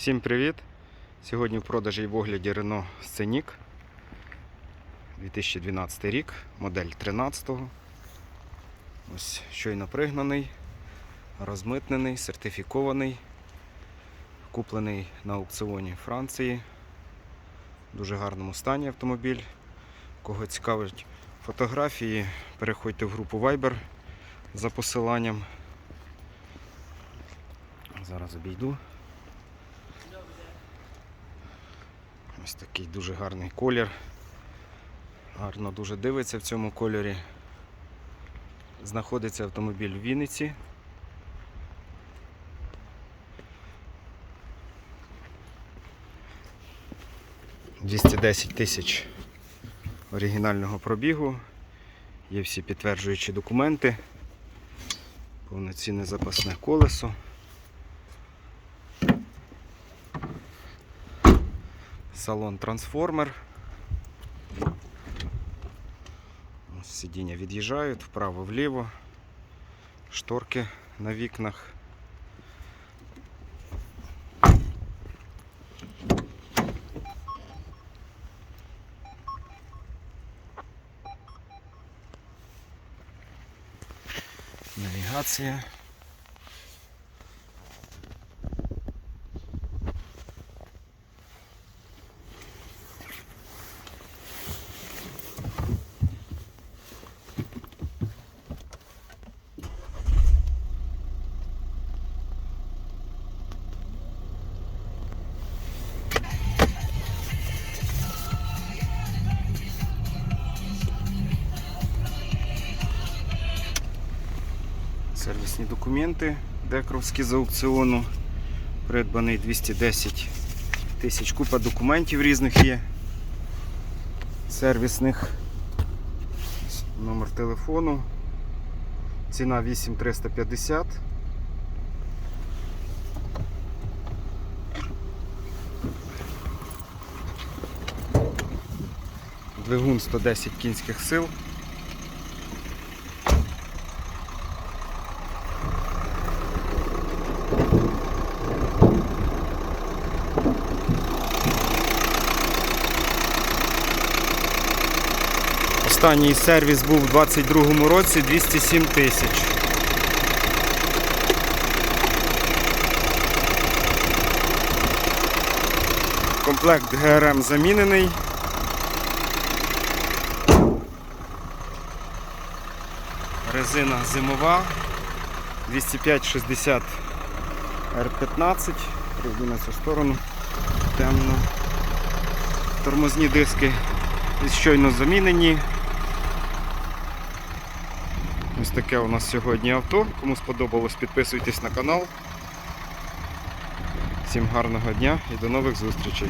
Всім привіт! Сьогодні в продажі і в огляді Renault Scenic 2012 рік, модель 13-го. Ось щойно пригнаний, розмитнений, сертифікований, куплений на аукціоні Франції. В дуже гарному стані автомобіль. Кого цікавить фотографії, переходьте в групу Viber за посиланням. Зараз обійду. Ось такий дуже гарний колір. Гарно дуже дивиться в цьому кольорі. Знаходиться автомобіль в Вінниці. «210 тисяч оригінального пробігу. Є всі підтверджуючі документи. Повноцінне запасне колесо. Салон трансформер. Ось Сидіння від'їжджають вправо-вліво. Шторки на вікнах. Навігація. Сервісні документи декровські з аукціону. Придбаний 210 тисяч купа документів різних є. Сервісних. Номер телефону. Ціна 8350. Двигун 110 кінських сил. Останній сервіс був у 22-му році 207 тисяч. Комплект ГРМ замінений. Резина зимова 205-60 R15. Прийду на цю сторону. Темно. Тормозні диски щойно замінені. Ось таке у нас сьогодні авто. Кому сподобалось, підписуйтесь на канал. Всім гарного дня і до нових зустрічей.